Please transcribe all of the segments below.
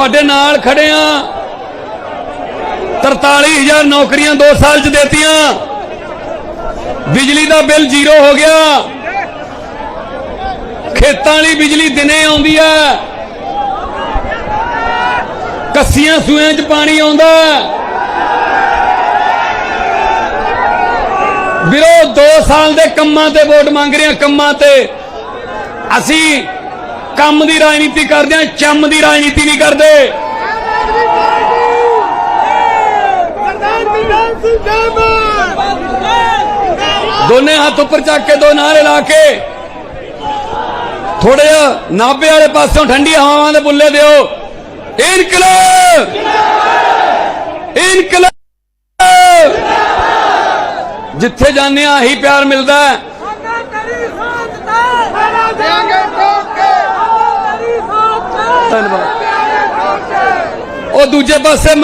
ਤੁਹਾਡੇ ਨਾਲ ਖੜੇ ਆ। 43000 ਨੌਕਰੀਆਂ 2 ਸਾਲ ਚ ਦੇਤੀਆਂ। ਬਿਜਲੀ ਦਾ ਬਿੱਲ ਜ਼ੀਰੋ ਹੋ ਗਿਆ। ਖੇਤਾਂ ਲਈ ਬਿਜਲੀ ਦਿਨੇ ਆਉਂਦੀ ਹੈ ਕੱਸੀਆਂ ਸੂਆਂ 'ਚ ਪਾਣੀ ਆਉਂਦਾ। ਹੈ। ਵੀਰੋ 2 ਸਾਲ ਦੇ ਕੰਮਾਂ ਤੇ ਵੋਟ ਮੰਗ ਰਹੇ ਆ, ਕੰਮਾਂ ਤੇ। ਅਸੀਂ ਕੰਮ ਦੀ ਰਾਜਨੀਤੀ ਕਰਦੇ ਆ, ਚੰਮ ਦੀ ਰਾਜਨੀਤੀ ਨਹੀਂ ਕਰਦੇ। ਦੋਨੇ ਹੱਥ ਉੱਪਰ ਚੱਕ ਕੇ, ਦੋ ਨਾਰੇ ਲਾ ਕੇ। ਥੋੜੇ ਜਿਹਾ ਨਾਭੇ ਵਾਲੇ ਪਾਸੋਂ ਠੰਡੀ ਹਵਾਵਾਂ ਦੇ ਬੁੱਲੇ ਦਿਓ। ਇਨਕਲਾਬ! ਇਨਕਲਾਬ! ਜਿੱਥੇ ਜਾਂਦੇ ਆ, ਆਹੀ ਪਿਆਰ ਮਿਲਦਾ ਹੈ ਸਾਡਾ ਤੇਰੀ ਸੋਚ ਤੇ ਸਾਡਾ ਦੇਾਂਗੇ ਠੋਕ ਕੇ ਤੇਰੀ ਸੋਚ ਤੇ ਧੰਨਵਾਦ। ਉਹ ਦੂਜੇ ਪਾਸੇ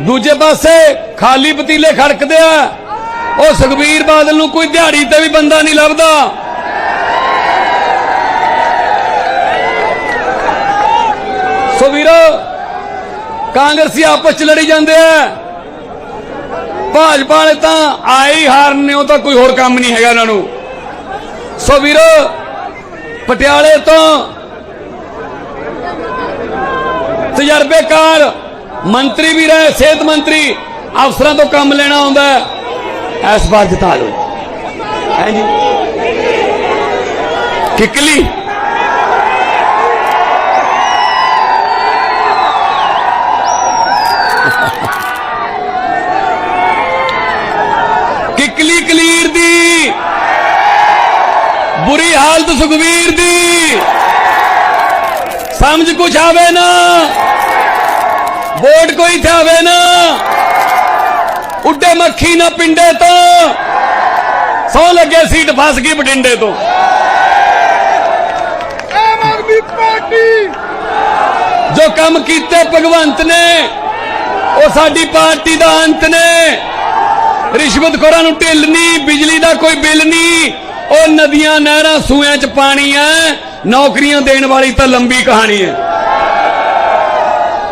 ਦੂਜੇ ਪਾਸੇ ਖਾਲੀ ਪਤੀਲੇ ਖੜਕਦੇ ਆ। ਉਹ ਸੁਖਬੀਰ ਬਾਦਲ ਨੂੰ ਕੋਈ ਦਿਹਾੜੀ ਤੇ ਵੀ ਬੰਦਾ ਨਹੀਂ ਲੱਭਦਾ। ਸੋ ਵੀਰੋ, ਕਾਂਗਰਸੀ ਆਪਸ ਚ ਲੜੀ ਜਾਂਦੇ ਆ। ਭਾਜਪਾ ਵਾਲੇ ਤਾਂ ਆਏ ਹੀ ਹਾਰਨੇ ਉਹ ਤਾਂ ਕੋਈ ਹੋਰ ਕੰਮ ਨਹੀਂ ਹੈਗਾ ਇਹਨਾਂ ਨੂੰ। ਸੋ ਵੀਰੋ, ਪਟਿਆਲੇ ਤੋਂ ਤਜਰਬੇਕਾਰ ਮੰਤਰੀ ਵੀ ਰਹੇ, ਸਿਹਤ ਮੰਤਰੀ, ਅਫਸਰਾਂ ਤੋਂ ਕੰਮ ਲੈਣਾ ਆਉਂਦਾ ਇਸ ਵਾਰ ਜਿਤਾ ਲਓ ਹੈ ਜੀ? ਕਿਕਲੀ। ਕਿਕਲੀ ਕਲੀਰ ਦੀ, ਬੁਰੀ ਹਾਲਤ ਸੁਖਵੀਰ ਦੀ। ਸਮਝ ਕੁਛ ਆਵੇ ਨਾ ਵੋਟ ਕੋਈ ਥਾਵੇ ਨਾ ਉੱਡੇ ਮੱਖੀ ਨਾ ਪਿੰਡੇ ਤੋਂ ਸੌ ਲੱਗੇ ਸੀਟ ਫਸ ਗਈ ਬਠਿੰਡੇ ਤੋਂ। ਆਮ ਆਦਮੀ ਪਾਰਟੀ। ਜੋ ਕੰਮ ਕੀਤੇ ਭਗਵੰਤ ਨੇ ਉਹ ਸਾਡੀ ਪਾਰਟੀ ਦਾ ਅੰਤ ਨੇ। ਰਿਸ਼ਵਤਖੋਰਾਂ ਨੂੰ ਢਿੱਲ ਨਹੀਂ ਬਿਜਲੀ ਦਾ ਕੋਈ ਬਿੱਲ ਨਹੀਂ। ਨਦੀਆਂ ਨਹਿਰਾਂ ਸੂਆਂ 'ਚ ਪਾਣੀ ਹੈ ਨੌਕਰੀਆਂ ਦੇਣ ਵਾਲੀ ਤਾਂ ਲੰਬੀ ਕਹਾਣੀ ਹੈ।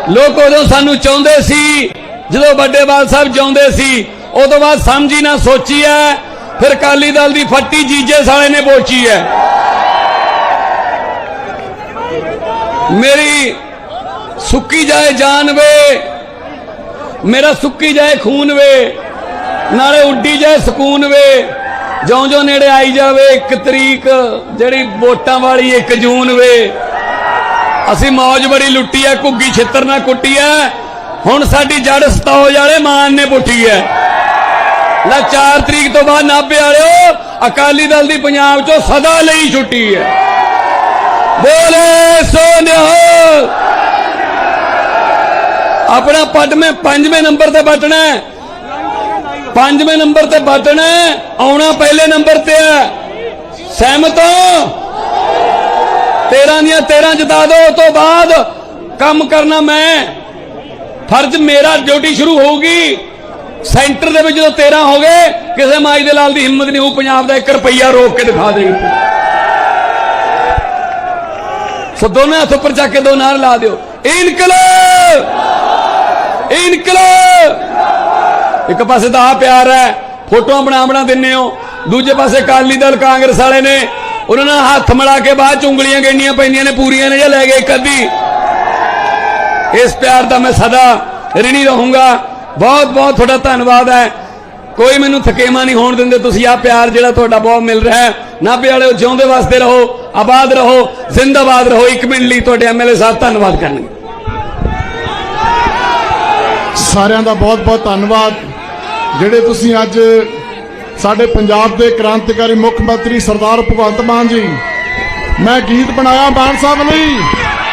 ਲੋਕ ਉਦੋਂ ਸਾਨੂੰ ਚਾਹੁੰਦੇ ਸੀ, ਜਦੋਂ ਵੱਡੇਵਾਲ ਸਾਹਿਬ ਚਾਹੁੰਦੇ ਸੀ, ਉਦੋਂ ਬਾਅਦ ਸਮਝੀ ਨਾ ਸੋਚੀ ਐ ਫਿਰ ਕਾਲੀ ਦਲ ਦੀ ਫੱਟੀ ਜੀਜੇ ਸਾਲੇ ਨੇ ਬੋਚੀ ਐ ਮੇਰੀ ਸੁੱਕੀ ਜਾਏ ਜਾਨ ਵੇ, ਮੇਰਾ ਸੁੱਕੀ ਜਾਏ ਖੂਨ ਵੇ, ਨਾਲੇ ਉੱਡੀ ਜਾਏ ਸਕੂਨ ਵੇ ਜਿਉਂ ਜਿਉਂ ਨੇੜੇ ਆਈ ਜਾਵੇ, ਇੱਕ ਤਰੀਕ ਜਿਹੜੀ ਵੋਟਾਂ ਵਾਲੀ 1 ਜੂਨ ਵੇ। ਅਸੀਂ ਮੌਜ ਬੜੀ ਲੁੱਟੀ ਐ, ਘੁੱਗੀ ਛਿੱਤਰ ਨਾਲ ਕੁੱਟੀ ਐ। ਹੁਣ ਸਾਡੀ ਜੜ ਸਤੌਜ ਵਾਲੇ ਮਾਨ ਨੇ ਪੁੱਟੀ ਐ। ਲੈ 4 ਤਰੀਕ ਤੋਂ ਬਾਅਦ ਨਾਭੇ ਵਾਲਿਓ, ਅਕਾਲੀ ਦਲ ਦੀ ਪੰਜਾਬ ਚੋਂ ਸਦਾ ਲਈ ਛੁੱਟੀ ਐ। ਬੋਲੇ ਸੋਨਿਓ ਆਪਣਾ ਪਦਮੇ ਪੰਜਵੇਂ ਨੰਬਰ ਤੇ ਬਟਣਾ ਹੈ। ਪੰਜਵੇਂ ਨੰਬਰ ਤੇ ਬਟਣਾ ਹੈ, ਆਉਣਾ ਪਹਿਲੇ ਨੰਬਰ ਤੇ ਹੈ। ਸਹਿਮਤ ਹੋ? 13 ਦੀਆਂ 13 ਜਿਤਾ ਦਿਓ ਉਸ ਤੋਂ ਬਾਅਦ ਕੰਮ ਕਰਨਾ ਮੈਂ। ਫਰਜ਼ ਮੇਰਾ ਡਿਊਟੀ ਸ਼ੁਰੂ ਹੋਊਗੀ। ਸੈਂਟਰ ਦੇ ਵਿੱਚ ਜਦੋਂ 13 ਹੋ ਗਏ ਕਿਸੇ ਮਾਈ ਦੇ ਲਾਲ ਦੀ ਹਿੰਮਤ ਨਹੀਂ ਹੋਊ ਪੰਜਾਬ ਦਾ 1 ਰੁਪਈਆ ਰੋਕ ਕੇ ਦਿਖਾ ਦੇਗਾ ਸੋ ਦੋਨੇ ਹੱਥ ਉੱਪਰ ਚੱਕ ਕੇ ਦੋ ਨਾਰ ਲਾ ਦਿਓ। ਇਨਕਲਾਬ! ਇਨਕਲਾਬ! ਇੱਕ ਪਾਸੇ ਤਾਂ ਆ ਪਿਆਰ ਹੈ, ਫੋਟੋਆਂ ਬਣਾ ਬਣਾ ਦਿੰਨੇ ਹੋ। ਦੂਜੇ ਪਾਸੇ ਕਾਲੀ ਦਲ, ਕਾਂਗਰਸ ਵਾਲੇ ਨੇ, ਉਹਨਾਂ ਨਾਲ ਹੱਥ ਮਿਲਾ ਕੇ ਬਾਅਦ ਚ ਉਂਗਲੀਆਂ ਗੰਨੀਆਂ ਪੈਂਦੀਆਂ ਨੇ, ਪੂਰੀਆਂ ਨੇ ਜਾਂ ਲੈ ਗਏ ਇੱਕ ਅੱਧੀ। ਇਸ ਪਿਆਰ ਦਾ ਮੈਂ ਸਦਾ ਰਿਣੀ ਰਹੂੰਗਾ। ਬਹੁਤ ਬਹੁਤ ਤੁਹਾਡਾ ਧੰਨਵਾਦ ਹੈ। ਕੋਈ ਮੈਨੂੰ ਥਕੇਮਾ ਨਹੀਂ ਹੋਣ ਦਿੰਦੇ, ਤੁਸੀਂ ਆ ਪਿਆਰ ਜਿਹੜਾ ਤੁਹਾਡਾ ਬਹੁਤ ਮਿਲ ਰਿਹਾ ਹੈ। ਨਾਭੇ ਵਾਲਿਓ ਜਿਉਂਦੇ ਵਾਸਤੇ ਰਹੋ, ਆਬਾਦ ਰਹੋ, ਜ਼ਿੰਦਾਬਾਦ ਰਹੋ। ਇੱਕ ਮਿੰਟ ਲਈ ਤੁਹਾਡੇ ਐਮਐਲਏ ਸਾਹਿਬ ਧੰਨਵਾਦ ਕਰਨਗੇ। ਸਾਰਿਆਂ ਦਾ ਬਹੁਤ-ਬਹੁਤ ਧੰਨਵਾਦ। ਜਿਹੜੇ ਤੁਸੀਂ ਅੱਜ ਸਾਡੇ ਪੰਜਾਬ ਦੇ ਕ੍ਰਾਂਤੀਕਾਰੀ ਮੁੱਖ ਮੰਤਰੀ ਸਰਦਾਰ ਭਗਵੰਤ ਮਾਨ ਜੀ, ਮੈਂ ਗੀਤ ਬਣਾਇਆ ਮਾਨ ਸਾਹਿਬ ਲਈ।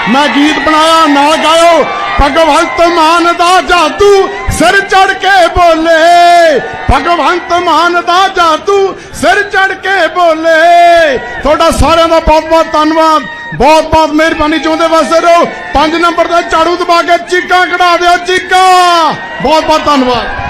ਮੈਂ ਗੀਤ ਬਣਾਇਆ, ਨਾਲ ਗਾਇਓ ਭਗਵੰਤ ਮਾਨ ਦਾ ਜਾਦੂ, ਸਿਰ ਚੜ ਕੇ ਬੋਲੇ। ਭਗਵੰਤ ਮਾਨ ਦਾ ਜਾਦੂ, ਸਿਰ ਚੜ ਕੇ ਬੋਲੇ। ਤੁਹਾਡਾ ਸਾਰਿਆਂ ਦਾ ਬਹੁਤ-ਬਹੁਤ ਧੰਨਵਾਦ। ਬਹੁਤ-ਬਹੁਤ ਮਿਹਰਬਾਨੀ ਚਾਹੁੰਦੇ ਵਾਸਤੇ ਰਹੋ। 5 ਨੰਬਰ ਤੇ ਝਾੜੂ ਦਬਾ ਕੇ ਚੀਕਾਂ ਕਢਾ ਦਿਓ, ਚੀਕਾਂ। ਬਹੁਤ-ਬਹੁਤ ਧੰਨਵਾਦ।